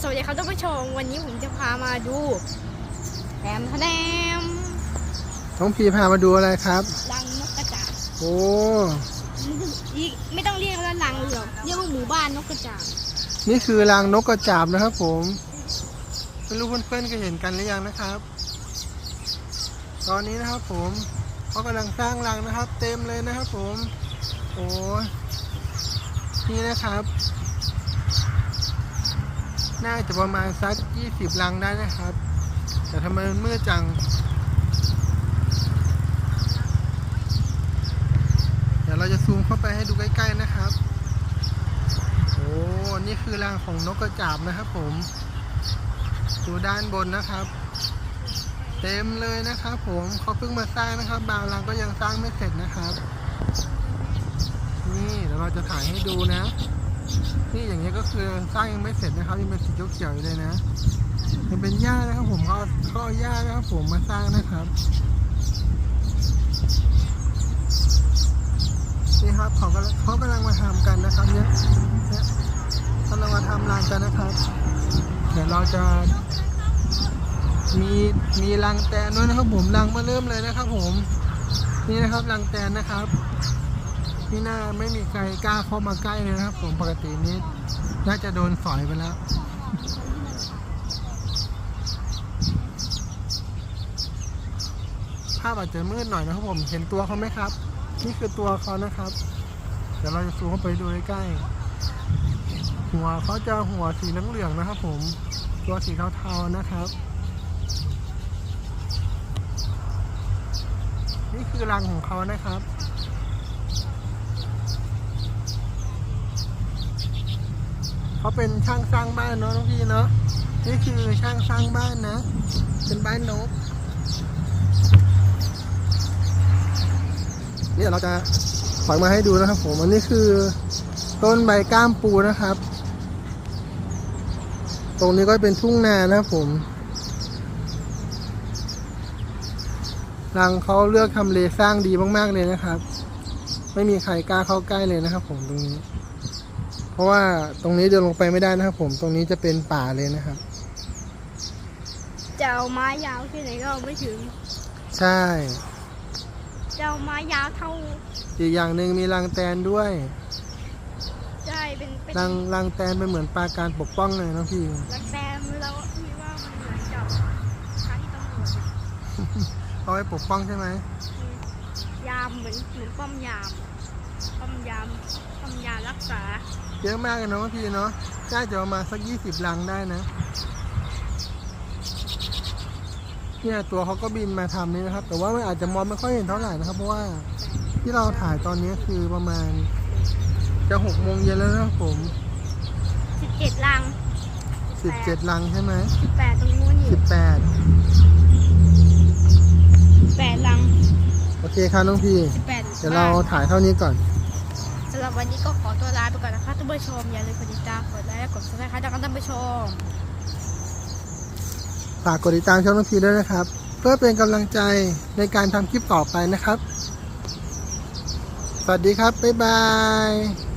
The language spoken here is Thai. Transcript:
สวัสดีครับท่านผู้ชม วันนี้ผมจะพามาดูแถมแถมน้องพีพามาดูอะไรครับ รังนกกระจาบโอ้อีกไม่ต้องเรียกว่ารังหรอกเรียกว่าหมู่บ้านนกกระจาบนี่คือรังนกกระจาบนะครับ ผมไม่รู้เพื่อนๆก็เห็นกันหรือยังนะครับ ตอนนี้นะครับผมเขากำลังสร้างรังนะครับ เต็มเลยนะครับ ผม โอ้นี่นะครับ น่าจะประมาณสัก20รังได้นะครับ แต่ทำไมมันมืดจัง เดี๋ยวเราจะซูมเข้าไปให้ดูใกล้ๆนะครับ โอ้ นี่คือรังของนกกระจาบนะครับผม ดูด้านบนนะครับ เต็มเลยนะครับผมเขาเพิ่งมาสร้างนะครับ บางรังก็ยังสร้างไม่เสร็จนะครับ นี่เดี๋ยวเราจะถ่ายให้ดูนะ นี่อย่างเงี้ยก็คือสร้างยังไม่เสร็จนะครับยังเป็นสีเขียวๆอยู่เลยนะยังเป็นหญ้านะครับผมเขาเขาเอาหญ้านะครับผมมาสร้างนะครับนี่ครับเขากำลังเขากำลังมาทำกันนะครับเนี่ยเนี่ยกำลังมาทำรังกันนะครับ เดี๋ยวเราจะมีมีรังแตนด้วยนะครับผมรังมาเริ่มเลยนะครับผม นี่นะครับรังแตนนะครับ นี่น่าไม่มีใครกล้าเข้ามาใกล้เลยนะครับ ผมปกตินี้ น่าจะโดนสอยไปแล้วภาพอาจจะมืดหน่อยนะครับผมเห็นตัวเขาไหมครับ นี่คือตัวเขานะครับ เดี๋ยวเราจะซูมเข้าไปดูใกล้ๆหัวเขาจะหัวสีเหลืองๆนะครับผม ตัวสีเทาๆนะครับ นี่คือรังของเขานะครับ เขาเป็นช่างสร้างบ้านเนาะน้องพี่เนาะนี่คือช่างสร้างบ้านนะ เป็นบ้านนกนี่เดี๋ยวเราจะถอยมาให้ดูนะครับผมอันนี้คือ ต้นใบก้ามปูนะครับ ตรงนี้ก็เป็นทุ่งนานะครับผมรังเขาเลือกทำเลสร้างดีมากๆเลยนะครับ ไม่มีใครกล้าเข้าใกล้เลยนะครับผมตรงนี้ ราะว่าตรงนี้เดินลงไปไม่ได้นะครับ ผมตรงนี้จะเป็นป่าเลยนะครับ จะเอาไม้ยาวแค่ไหนก็เอาไม่ถึง ใช่จะเอาไม้ยาวเท่าอีกอย่างหนึ่งมีรังแตนด้วยใช่เป็นเป็นรังรังแตนเป็นเหมือนปราการปกป้องเลยน้องพี่รังแตมแล้วพี่ว่ามันเหมือนกับสถานีตำรวจอะเอาไว้ปกป้องใช่ไหมยามเหมือนเหมือนป้อมยามป้อมยามป้อมยามรักษา เยอะมากเลยเนาะพี่เนาะน่าจะประมาณสักยี่สิบลังได้นะ เนี่ยตัวเขาก็บินมาทำนี่นะครับ แต่ว่ามันอาจจะมองไม่ค่อยเห็นเท่าไหร่นะครับ เพราะว่าที่เราถ่ายตอนนี้คือประมาณ จะหกโมงเย็นแล้วนะครับผม17ลังสิบเจ็ดลังใช่ไหม18ตรงนู้นอยู่สิบแปด8ลัง โอเคครับน้องพี่18เดี๋ยวเราถ่ายเท่านี้ก่อนสำห รับวันนี้ก็ขอตัวลาไปก่อนนะคะท่านผู้ชม อย่าลืมกดติดตามกดไลค์และกดซับสไครต์ให้ท่านผู้ชม ฝากกดติดตามช่องน้องพีด้วยนะครับ เพื่อเป็นกำลังใจในการทำคลิปต่อไปนะครับ สวัสดีครับ บ๊ายบาย